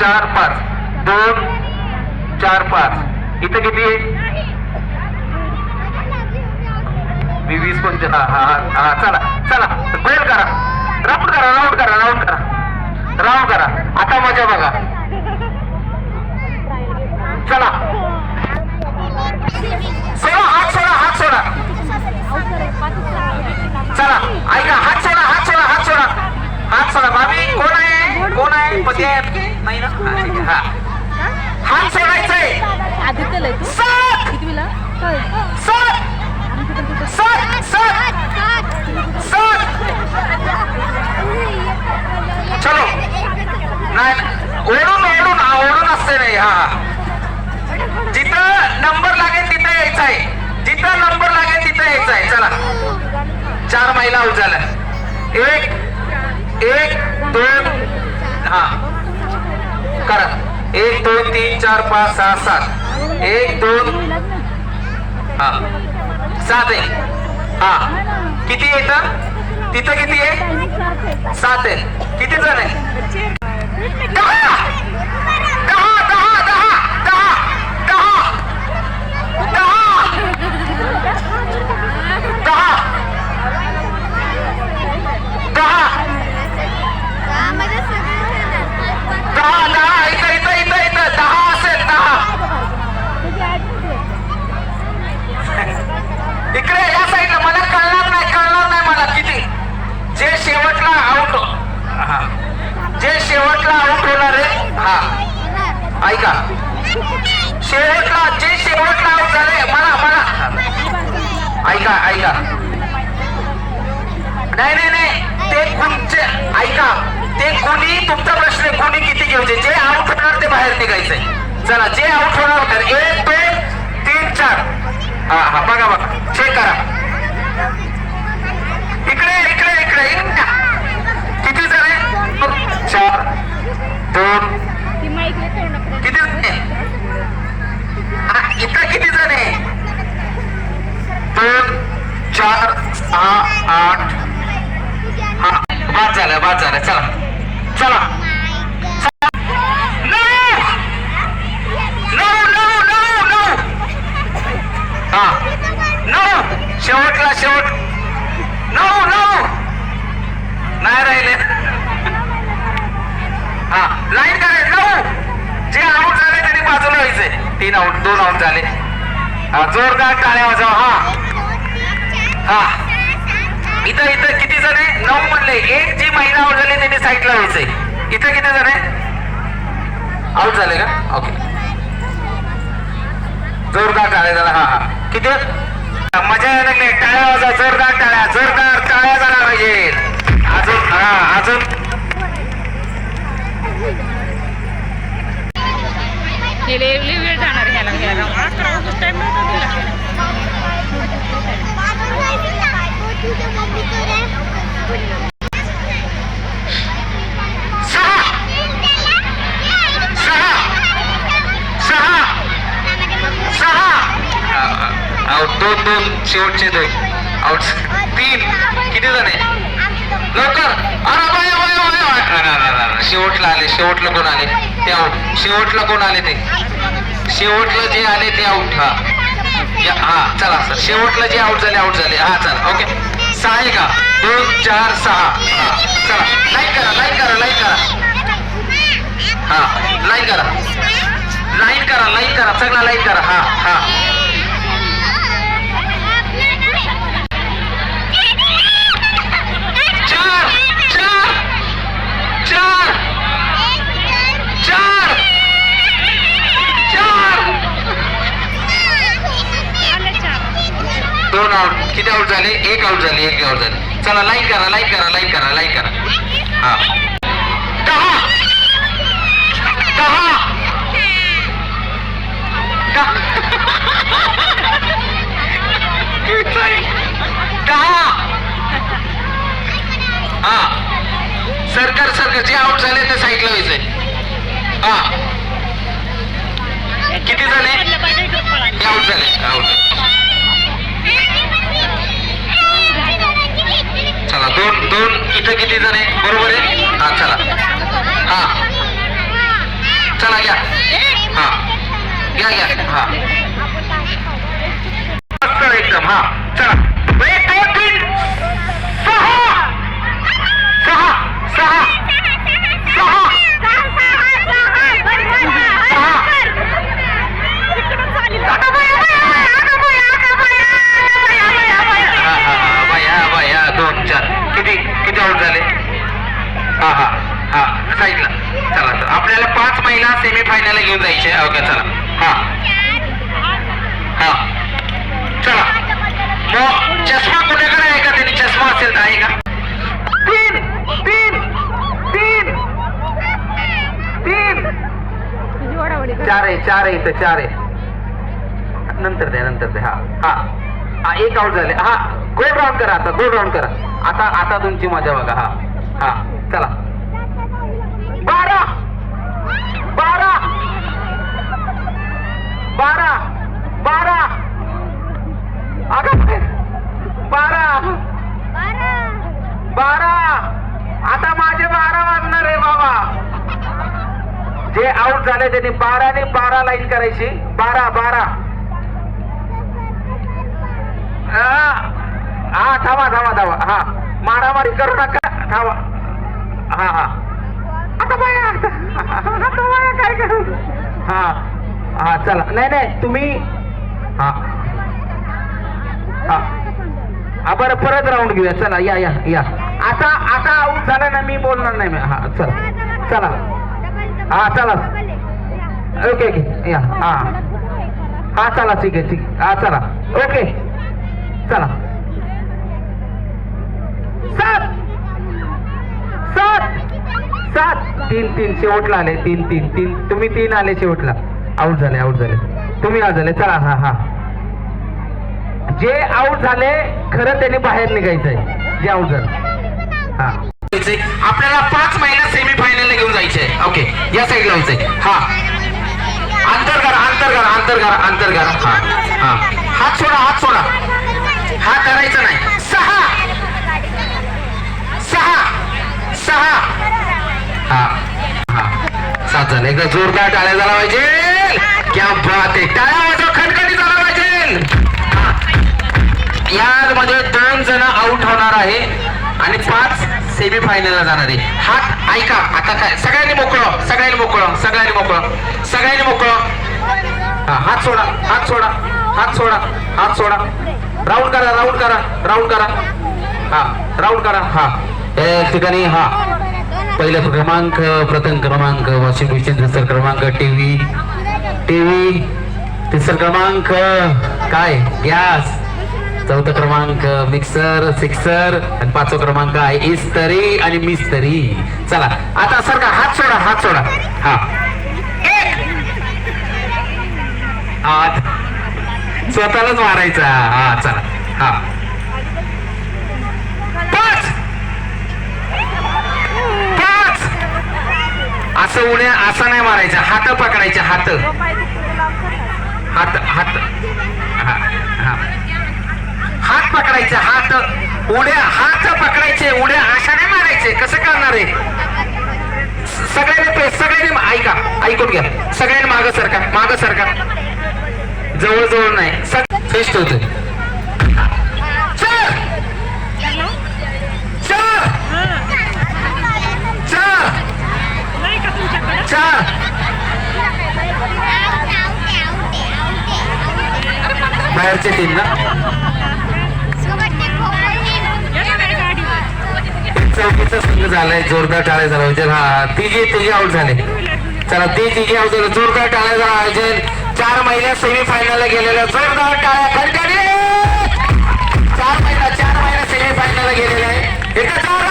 चार पाच. दोन चार पाच. इथं किती? आहे मी वीस पंच हा हा हा चला चला. बैल करा. राऊंड करा राऊंड करा राऊंड करा. राऊंड करा. आता मजा बघा. चला. सोडा हात सोडा हात सोडा. चला ऐका हात सोडा हात सोडा हात सोडा. हात सोडा भाभी कोण आहे? कोण आहे? पती आहे? नाही ना हा, ठीक आहे, हा हात सोडायचंय आदित्यला आहे तू सात कितवीला होय. सात सात सात सात चलो नाही ओढून ओढून हा ओढून असते नाही हा जिथं नंबर लागेल तिथं यायचं आहे जिथं नंबर लागेल तिथं यायचं आहे चला चार महिला आऊट झाल्या एक एक दोन हा करा एक दोन तीन चार पाच सहा सात. एक दोन. हा. सात आहे. हा. किती येतं? तिथं किती आहे? सात आहे. किती जण आहे शेवटला आऊट होणार आहे. हा. ऐका. शेवटला जे शेवटला आऊट झाले मला मला. ऐका ऐका. नाही नाही नाही. ते कोणचे ऐका. ते कोणी तुमचा प्रश्न आहे, कोणी किती घ्यायचे जे आऊट होणार ते बाहेर निघायचंय. चला जे आऊट होणार होणार एक दोन तीन चार. हा हा बघा बघा. चेक करा इकडे इकडे इकडे इकडे किती जण आहे चार दोन. किती जण आहे हा, इथं किती जण आहे दोन चार सहा आठ. हा बाद झालं बाद झालं. चला. चला. नऊ हा. नऊ शेवटला शेवट. नऊ नऊ नाही राहिले हा लाईन करे नऊ जे आउट झाले त्यांनी बाजूला व्हायचे तीन आउट दोन आउट झाले. जोरदार टाळ्या वाजवा हा. हा. इथं इथं किती जण आहे? नऊ म्हणले. एक जी महिला आउट झाली त्यांनी साईडला व्हायचंय इथं किती जण आहे? आउट झाले का? ओके जोरदार टाळ्या झाला हा हा. किती? मजा यायला लागली. टाळ्या वाजवा जोरदार टाळ्या जोरदार टाळ्या झाला पाहिजे. अजून हा अजून. लय वेळ जाणार ह्याला घ्यायला अकरा वाजता टाइम नव्हता दोन दोन शेवटचे दोन आउट तीन किती जण आहे लवकर शेवटला आले शेवटला कोण आले? ते आऊट शेवटला कोण आले ते? शेवटला जे आले ते आऊट हा. हा चला सर. शेवटला जे आऊट झाले आऊट झाले. हा चला ओके. सहा आहे का? दोन चार सहा. चला. लाईक करा लाईक करा लाईक करा. हा लाईक करा. लाईन करा लाईक करा. सगळा लाईक करा. हा हा. चार चार चार. दोन आउट किती आउट झाले? एक आउट झाले एक आउट झाले. चला लाईन करा लाईन करा लाईन करा लाईन करा. हा. दहा. दहा. दहा. हा. सरकार सरकार जे आउट झाले ते साईडला व्हायचंय. हा. किती झाले? आउट झाले. आउट इथं किती जण आहे? बरोबर आहे? हा चला. हा. चला घ्या हा. घ्या घ्या हा. मस्त एकदम हा. चला. पाच सेमी फायनल घेऊन जायचे. हो ओके चला. हा. हा. चला. मग चष्मा कुठेकडे आहे का? त्यांनी चष्मा असेल तर आहे का? तीन. तीन. तीन. तीन. चार आहे चार आहे इथं चार आहे. नंतर द्या नंतर द्या. हा. हा. हा एक आउट झाले. हा. गोल राऊंड करा आता गोल राऊंड करा. आता आता तुमची मजा बघा. हा. हा. चला बारा बारा. बारा. बारा. अगं बारा. बारा. आता माझे बारा वाजणार आहे बाबा. जे आउट झाले त्यांनी बाराने बारा लाईन करायची. बारा बारा. हा. हा, थांबा थांबा थांबा. हा. मारामारी करू नका. थांबा. हा हा. आता बाया आता. काय करू? हा हा चला. नाही नाही तुम्ही हा. हा. हा बरं परत राऊंड घेऊया. चला या या या. आता आता आऊट झाला ना मी बोलणार नाही मी. हा चला. चला. हा चला. ओके ओके या. हा. हा चला ठीक आहे ठीक. हा चला. ओके चला. सात सात सात. तीन तीन शेवटला आले. तीन तीन तीन. तुम्ही तीन आले शेवटला. आऊट झाले आऊट झाले. तुम्ही आऊट झाले. चला हा हा. जे आऊट झाले खरं त्याने बाहेर निघायचंय. जे आऊट झालं. हा. आपल्याला पाच महिना सेमी फायनल घेऊन जायचंय. ओके या साईडला व्हायचंय हा. अंतर करा अंतर करा अंतर करा अंतर करा. हा. हा. हात सोडा हात सोडा. सात एकदा जोरदार टाळ्या झाला पाहिजे. क्या बात आहे टाळ्या वाजव खटखटी झाला पाहिजे. यामध्ये दोन जण आउट होणार आहे आणि पाच सेमी फायनलला जाणार आहे. हात ऐका आता काय? सगळ्यांनी मोकळं सगळ्यांनी मोकळं सगळ्यांनी मोकळं सगळ्यांनी मोकळं. हा हात सोडा हात सोडा हात सोडा हात सोडा. राऊंड करा राऊंड करा राऊंड करा. हा राऊंड करा हा. ठिकाणी हा. पहिला क्रमांक प्रथम क्रमांक वाशिम मशीन दुसरा क्रमांक टीव्ही. टीव्ही तिसरा क्रमांक काय? गॅस. चौथा क्रमांक मिक्सर सिक्सर. आणि पाचवा क्रमांक आहे इस्तरी आणि मिस्तरी. चला आता सर का हात सोडा हात सोडा. हा. एक स्वतःलाच मारायचा. हा चला. हा पाच पाच असं उड्या असं नाही मारायचं. हात पकडायचे हात. हात हात. हा हा. हात पकडायचे हात. उड्या हात पकडायचे उड्या. अशा नाही मारायचे. कसं करणार आहे? सगळ्यांनी सगळ्यांनी ऐका ऐकून घ्या. सगळ्यांनी माग सरका माग सरका. जवळ जवळ नाही फेस्ट होते चार चार चार चार बाहेरचे तीन ना चौकीचा संघ झालाय जोरदार टाळ्या झाला म्हणजे हा तिघे तिघे आउट झाले. चला ते तिघे आउट झाले. जोरदार टाळ्या झाला आयोजन चार महिन्यात सेमी फायनलला गेलेल्या जोरदार टाळ्या खडखडी चार महिना चार महिन्यात सेमी फायनलला गेलेल्या